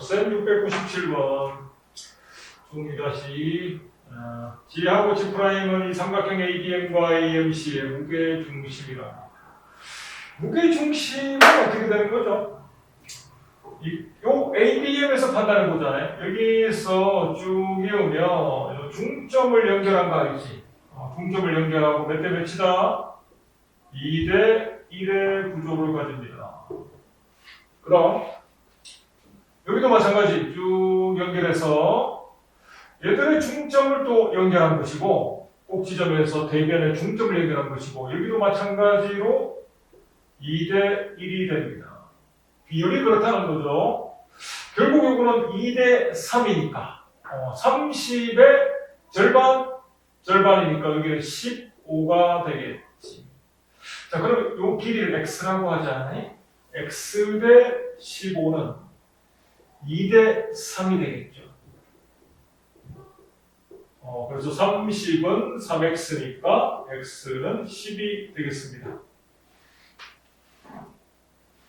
쌤 697번 종이 다시 어, G하고 G 프라임은 이 삼각형 ADM과 AMC의 무게 중심이다. 무게 중심은 어떻게 되는 거죠? 이, 요 ADM에서 판단해 보잖아요. 여기서 쭉요 중점을 연결한 거 알지? 어, 중점을 연결하고 몇 대 몇이다? 2대 1의 구조를 가집니다. 그럼 여기도 마찬가지 쭉 연결해서 얘들의 중점을 또 연결한 것이고 꼭 지점에서 대변의 중점을 연결한 것이고 여기도 마찬가지로 2대 1이 됩니다. 비율이 그렇다는 거죠. 결국 이거는 2대 3이니까 어, 30의 절반 절반이니까 여기는 15가 되겠지. 자 그럼 이 길이를 x라고 하잖아요. x 대 15는 2대 3이 되겠죠. 어, 그래서 30은 3x니까 x는 10이 되겠습니다.